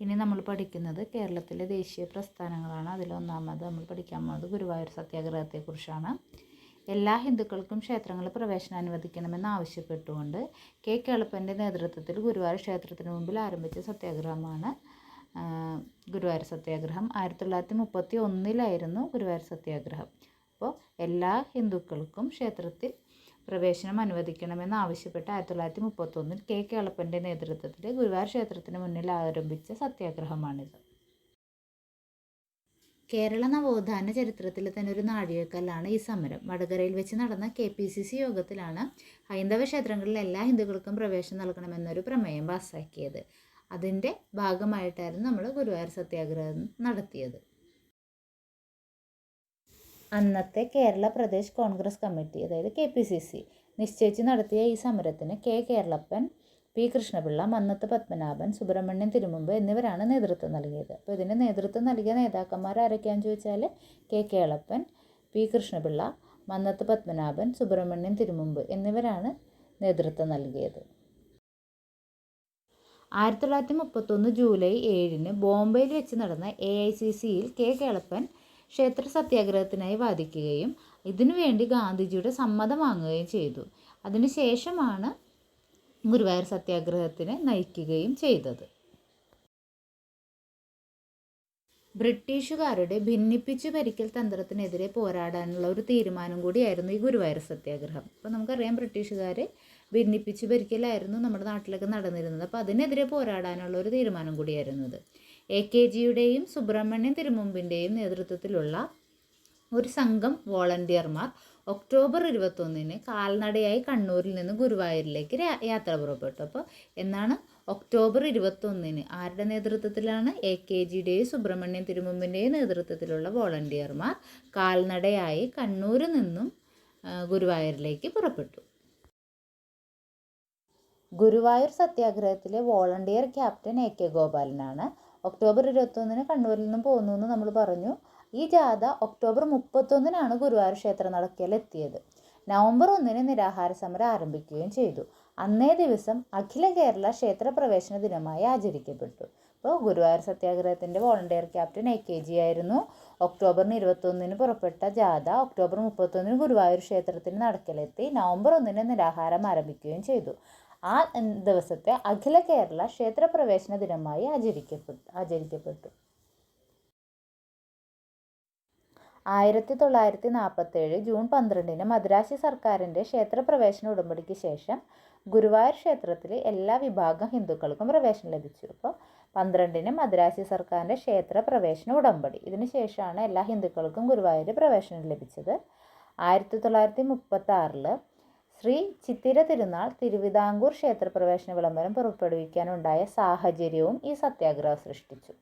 ഇനി നമ്മൾ പഠിക്കുന്നത് കേരളത്തിലെ ദേശീയ പ്രസ്ഥാനങ്ങളാണ്. അതിലൊന്നാമത് നമ്മൾ പഠിക്കാൻ പോകുന്നത് ഗുരുവായൂർ സത്യാഗ്രഹത്തെക്കുറിച്ചാണ്. എല്ലാ ഹിന്ദുക്കൾക്കും ക്ഷേത്രങ്ങളിൽ പ്രവേശനം അനുവദിക്കണമെന്ന് ആവശ്യപ്പെട്ടുകൊണ്ട് കെ കേളപ്പന്റെ നേതൃത്വത്തിൽ ഗുരുവായൂർ ക്ഷേത്രത്തിന് മുമ്പിൽ ആരംഭിച്ച സത്യാഗ്രഹമാണ് ഗുരുവായൂർ സത്യാഗ്രഹം. ആയിരത്തി തൊള്ളായിരത്തി മുപ്പത്തി ഒന്നിലായിരുന്നു ഗുരുവായൂർ സത്യാഗ്രഹം. അപ്പോൾ എല്ലാ ഹിന്ദുക്കൾക്കും ക്ഷേത്രത്തിൽ പ്രവേശനം അനുവദിക്കണമെന്ന് ആവശ്യപ്പെട്ട് ആയിരത്തി തൊള്ളായിരത്തി മുപ്പത്തൊന്നിൽ കെ. കേളപ്പന്റെ നേതൃത്വത്തിൽ ഗുരുവായൂർ ക്ഷേത്രത്തിന് മുന്നിൽ ആരംഭിച്ച സത്യാഗ്രഹമാണിത്. കേരള നവോത്ഥാന ചരിത്രത്തിലെ തന്നെ ഒരു നാഴികക്കല്ലാണ് ഈ സമരം. വടകരയിൽ വെച്ച് നടന്ന കെ. പി. സി. സി യോഗത്തിലാണ് ഹൈന്ദവ ക്ഷേത്രങ്ങളിൽ എല്ലാ ഹിന്ദുക്കൾക്കും പ്രവേശനം നൽകണമെന്നൊരു പ്രമേയം പാസ്സാക്കിയത് അതിന്റെ ഭാഗമായിട്ടായിരുന്നു നമ്മൾ ഗുരുവായൂർ സത്യാഗ്രഹം നടത്തിയത്. അന്നത്തെ കേരള പ്രദേശ് കോൺഗ്രസ് കമ്മിറ്റി അതായത് കെ പി സി സി നിശ്ചയിച്ച് നടത്തിയ ഈ സമരത്തിന് കെ കേരളപ്പൻ പി കൃഷ്ണപിള്ള മന്നത്ത് പത്മനാഭൻ സുബ്രഹ്മണ്യൻ തിരുമുമ്പ് എന്നിവരാണ് നേതൃത്വം നൽകിയത്. അപ്പോൾ ഇതിന് നേതൃത്വം നൽകിയ നേതാക്കന്മാർ ആരൊക്കെയാണെന്ന് ചോദിച്ചാൽ കെ കേളപ്പൻ പി കൃഷ്ണപിള്ള മന്നത്ത് പത്മനാഭൻ സുബ്രഹ്മണ്യൻ തിരുമുമ്പ് എന്നിവരാണ് നേതൃത്വം നൽകിയത്. ആയിരത്തി തൊള്ളായിരത്തി മുപ്പത്തൊന്ന് ജൂലൈ ഏഴിന് ബോംബെയിൽ വെച്ച് നടന്ന എ ഐ സി സിയിൽ കെ കേളപ്പൻ ക്ഷേത്ര സത്യാഗ്രഹത്തിനായി വാദിക്കുകയും ഇതിനുവേണ്ടി ഗാന്ധിജിയുടെ സമ്മതം വാങ്ങുകയും ചെയ്തു. അതിനുശേഷമാണ് ഗുരുവായൂർ സത്യാഗ്രഹത്തിന് നയിക്കുകയും ചെയ്തത്. ബ്രിട്ടീഷുകാരുടെ ഭിന്നിപ്പിച്ചു ഭരിക്കൽ തന്ത്രത്തിനെതിരെ പോരാടാനുള്ള ഒരു തീരുമാനം കൂടിയായിരുന്നു ഈ ഗുരുവായൂർ സത്യാഗ്രഹം. അപ്പോൾ നമുക്കറിയാം ബ്രിട്ടീഷുകാരെ ഭിന്നിപ്പിച്ചു ഭരിക്കലായിരുന്നു നമ്മുടെ നാട്ടിലൊക്കെ നടന്നിരുന്നത്. അപ്പോൾ അതിനെതിരെ പോരാടാനുള്ള ഒരു തീരുമാനം കൂടിയായിരുന്നു ഇത്. എ കെ ജിയുടെയും സുബ്രഹ്മണ്യൻ തിരുമുമ്പിന്റെയും നേതൃത്വത്തിലുള്ള ഒരു സംഘം വോളണ്ടിയർമാർ ഒക്ടോബർ ഇരുപത്തൊന്നിന് കാൽനടയായി കണ്ണൂരിൽ നിന്ന് ഗുരുവായൂരിലേക്ക് യാത്ര പുറപ്പെട്ടു. അപ്പോൾ എന്നാണ് ഒക്ടോബർ ഇരുപത്തൊന്നിന് ആരുടെ നേതൃത്വത്തിലാണ് എ കെ ജിയുടെയും സുബ്രഹ്മണ്യൻ തിരുമുമ്പിന്റെയും നേതൃത്വത്തിലുള്ള വോളണ്ടിയർമാർ കാൽനടയായി കണ്ണൂരിൽ നിന്നും ഗുരുവായൂരിലേക്ക് പുറപ്പെട്ടു. ഗുരുവായൂർ സത്യാഗ്രഹത്തിലെ വോളണ്ടിയർ ക്യാപ്റ്റൻ എ കെ ഗോപാലനാണ്. ഒക്ടോബർ ഇരുപത്തൊന്നിന് കണ്ണൂരിൽ നിന്നും പോകുന്നു എന്ന് നമ്മൾ പറഞ്ഞു. ഈ ജാഥ ഒക്ടോബർ മുപ്പത്തൊന്നിനാണ് ഗുരുവായൂർ ക്ഷേത്ര നടക്കലെത്തിയത്. നവംബർ ഒന്നിന് നിരാഹാര സമരം ആരംഭിക്കുകയും ചെയ്തു. അന്നേ ദിവസം അഖില കേരള ക്ഷേത്ര പ്രവേശന ദിനമായി ആചരിക്കപ്പെട്ടു. അപ്പോൾ Guruvayur സത്യാഗ്രഹത്തിന്റെ volunteer captain A K G ആയിരുന്നു. ഒക്ടോബറിന് ഇരുപത്തൊന്നിന് പുറപ്പെട്ട ജാഥ ഒക്ടോബർ മുപ്പത്തൊന്നിന് ഗുരുവായൂർ ക്ഷേത്രത്തിന് നടക്കലെത്തി നവംബർ ഒന്നിന് നിരാഹാരം ആരംഭിക്കുകയും ചെയ്തു. ആ ദിവസത്തെ അഖില കേരള ക്ഷേത്രപ്രവേശന ദിനമായി ആചരിക്കപ്പെട്ടു ആചരിക്കപ്പെട്ടു. ആയിരത്തി തൊള്ളായിരത്തി നാൽപ്പത്തേഴ് ജൂൺ പന്ത്രണ്ടിന് മദ്രാശി സർക്കാരിന്റെ ക്ഷേത്രപ്രവേശന ഉടമ്പടിക്ക് ശേഷം ഗുരുവായൂർ ക്ഷേത്രത്തിൽ എല്ലാ വിഭാഗം ഹിന്ദുക്കൾക്കും പ്രവേശനം ലഭിച്ചു. അപ്പോൾ പന്ത്രണ്ടിന് മദ്രാശി സർക്കാരിന്റെ ക്ഷേത്രപ്രവേശന ഉടമ്പടി. ഇതിനുശേഷമാണ് എല്ലാ ഹിന്ദുക്കൾക്കും ഗുരുവായൂർ പ്രവേശനം ലഭിച്ചത്. ആയിരത്തി തൊള്ളായിരത്തി മുപ്പത്തി ആറിൽ ശ്രീ ചിത്തിര തിരുനാൾ തിരുവിതാംകൂർ ക്ഷേത്രപ്രവേശന വിളംബരം പുറപ്പെടുവിക്കാനുണ്ടായ സാഹചര്യവും ഈ സത്യാഗ്രഹം സൃഷ്ടിച്ചു.